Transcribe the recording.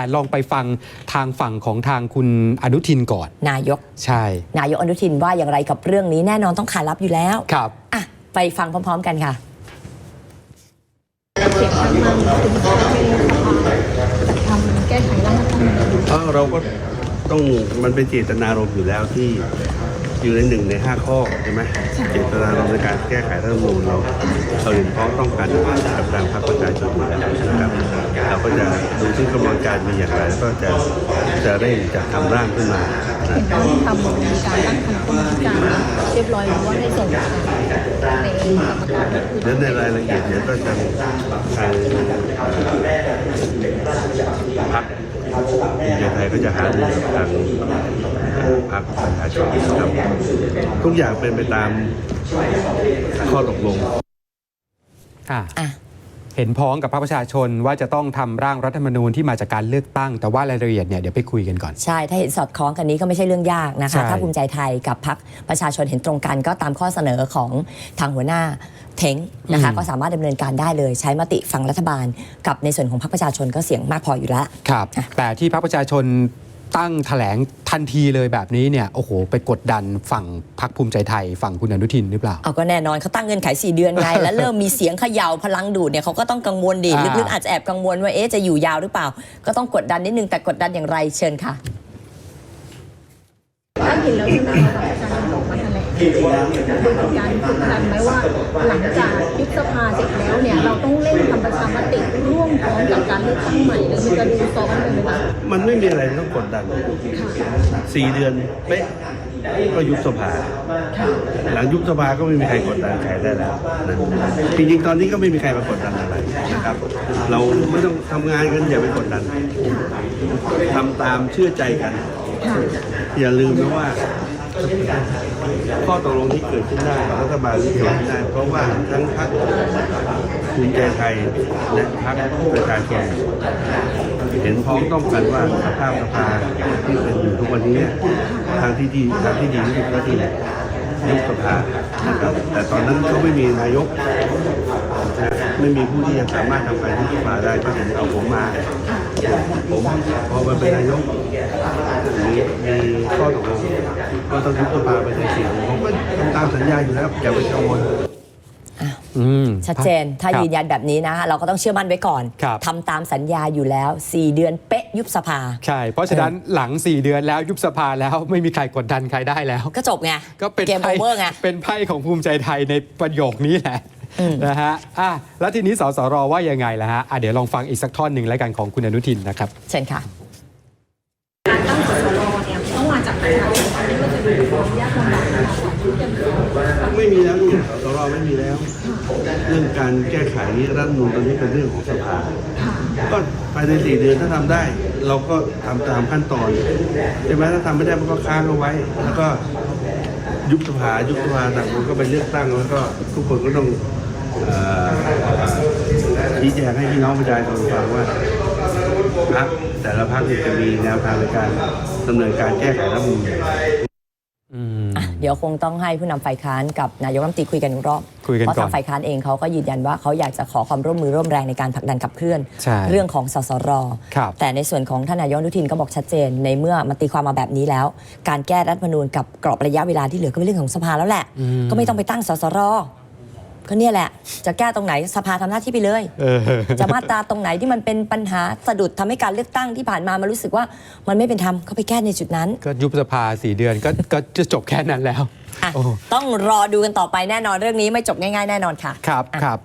แต่ลองไปฟังทางฝั่งของทางคุณอนุทินก่อน นายก ใช่ นายกอนุทินว่าอย่างไรกับเรื่องนี้แน่นอนต้องขารับอยู่แล้วครับ อะไปฟังพร้อม ๆ กันค่ะ เสียงข้างมากถึงจะให้จัดทำแก้ไขรัฐธรรมนูญ เพราะเราก็ต้องมันเป็นเจตนารมณ์อยู่แล้วที่ อยู่ในหนึ่งในห้าข้อใช่ไหมเจตนารมณ์ในการแก้ไขรัฐธรรมนูญเราเราเห็นพ้องต้องกันกับทางพรรคประชาชนอยู่แล้วนะครับเราก็จะดูที่กระบวนการมีอย่างไรแล้วก็จะจะเร่งจัดทำร่างขึ้นมานะเห็นว่าทำมีการตั้งคณะกรรมการเรียบร้อยแล้วว่าให้ส่งในกรรมการเดี๋ยวในรายละเอียดเดี๋ยวก็จะทางพรรคภูมิใจไทยก็จะหารือกับทาง พรรคประชาชนนะครับทุกอย่างเป็นไปตามข้อตกลงอะอะเห็นพ้องกับพรรคประชาชนว่าจะต้องทำร่างรัฐธรรมนูญที่มาจากการเลือกตั้ง แต่ว่ารายละเอียดเนี่ยเดี๋ยวไปคุยกันก่อน ใช่ ถ้าเห็นสอดคล้องกันนี้ก็ไม่ใช่เรื่องยากนะใช่คะ ถ้าภูมิใจไทยกับพักประชาชนเห็นตรงกันก็ตามข้อเสนอของทางหัวหน้าเท้งนะคะก็สามารถดำเนินการได้เลย ใช้มติฟังรัฐบาล กับในส่วนของพรรคประชาชนก็เสียงมากพออยู่แล้วครับอะแต่ที่พรรคประชาชน ตั้งแถลงทันทีเลยแบบนี้เนี่ยโอ้โห ไปกดดันฝั่งพรรคภูมิใจไทย ฝั่งคุณอนุทินหรือเปล่าเอาก็แน่นอนเขาตั้งเงื่อนไข4เดือนไง แล้วเริ่มมีเสียงเขย่าพลังดูดเนี่ยเขาก็ต้องกังวลดิอ่าลึกๆอาจจะแอบกังวลว่าเอ๊ะจะอยู่ยาวหรือเปล่า ก็ต้องกดดันนิดนึงแต่กดดันอย่างไรเชิญค่ะถ้าเห็นแล้วใช่ไหมคะประชาชนออกมาแถลงเป็นการกดดันไหมว่า หลังจากยุบสภาเสร็จแล้วเนี่ยเราต้องเร่งทำประชามติร่วมพร้อมกับการเลือกตั้งใหม่หรือมันจะดูซ้อนกันไห มคะมันไม่มีอะไรต้องกดดันสี่เดือนเป๊ะก็ยุบสภา หลังยุบสภาก็ไม่มีใครกดดันใครได้แล้วนะจริงๆตอนนี้ก็ไม่มีใครมากดดันอะไรนะครับ เราไม่ต้องทำงานกันอย่าไปกดดันทำตามเชื่อใจกัน อย่าลืมนะว่า ข้อตกลงที่เกิดขึ้นได้รัฐบาลที่เกิดขึ้นได้ เพราะว่าทั้งพรรคภูมิใจไทยและพรรคประชาชน เห็นพ้องต้องกันว่าสภาพสภาที่เป็นอยู่ทุกวันนี้ทางที่ดีทางที่ดีที่สุดก็คือยุบสภานะครับแต่ตอนนั้นเขาไม่มีนายกนะไม่มีผู้ที่จะสามารถทำการยุบสภาได้ก็ถึงเอาผมมาผมพอมาเป็นนายกมีมีข้อตกลงว่าต้องยุบสภาไปถึงสี่งผมก็ทำตามสัญญาอยู่แล้วอย่าไปกังวล อืม ชัดเจน ถ้าครับยืนยันแบบนี้นะ เราก็ต้องเชื่อมั่นไว้ก่อนครับ ทำตามสัญญาอยู่แล้ว 4 เดือนเป๊ะยุบสภา ใช่ เพราะฉะนั้นหลัง 4 เดือนแล้วยุบสภาแล้วไม่มีใครกดดันใครได้แล้ว ก็จบไงก็เป็นเกมโอไพ่เวอร์ไง เป็นไพ่ของภูมิใจไทยในประโยคนี้แหละอืมนะฮะอะแล้วทีนี้สสรว่ายังไงล่ะฮะอะเดี๋ยวลองฟังอีกสักท่อนหนึ่งแล้วกันของคุณอนุทินนะครับ เชิญค่ะ การตั้งสสรเนี่ยต้องมาจากประชาชน ไม่มีแล้วนี่สสรไม่มีแล้ว เรื่องการแก้ไขรัฐมนูญตอนนี้เป็นเรื่องของสภาก็ภายในสี่เดือนถ้าทำได้ เราก็ทำตามขั้นตอนใช่ไหมถ้าทำไม่ได้มันก็ค้างเอาไว้ แล้วก็ยุบสภายุบสภาต่างคนก็ไปเลือกตั้งแล้วก็ทุกคนก็ต้องอ่อชี้แจงให้พี่น้องประชาชนฟังว่าพรรคแต่ละพรรคเนี่ยจะมีแนวทางในการดำเนินการแก้ไขรัฐมนูญอืมอะ เดี๋ยวคงต้องให้ผู้นำฝ่ายค้านกับนายกรัฐมนตรีคุยกันอีกรอบคุยกันเพราะก่อทานงฝ่ายค้านเองเขาก็ยืนยันว่าเขาอยากจะขอความร่วมมือร่วมแรงในการผลักดันขับเคลื่อนใช่เรื่องของสสรครับแต่ในส่วนของท่านนายกอนุทินก็บอกชัดเจน ในเมื่อมันตีความมาแบบนี้แล้ว การแก้รัฐธรรมนูญกับกรอบระยะเวลาที่เหลือก็เป็นเรื่องของสภาแล้วแหละอืมก็ไม่ต้องไปตั้งสสร ก็เนี่ยแหละ จะแก้ตรงไหนสภาทำหน้าที่ไปเลยเออจะมาตราตรงไหนที่มันเป็นปัญหาสะดุดทำให้การเลือกตั้งที่ผ่านมามันรู้สึกว่ามันไม่เป็นธรรมก็ไปแก้ในจุดนั้น ก็ยุบสภาสี่เดือนก็ก็จะจบแค่นั้นแล้วอะโอ้ต้องรอดูกันต่อไปแน่นอนเรื่องนี้ไม่จบง่าย ๆ แน่นอนค่ะ ครับอะครับ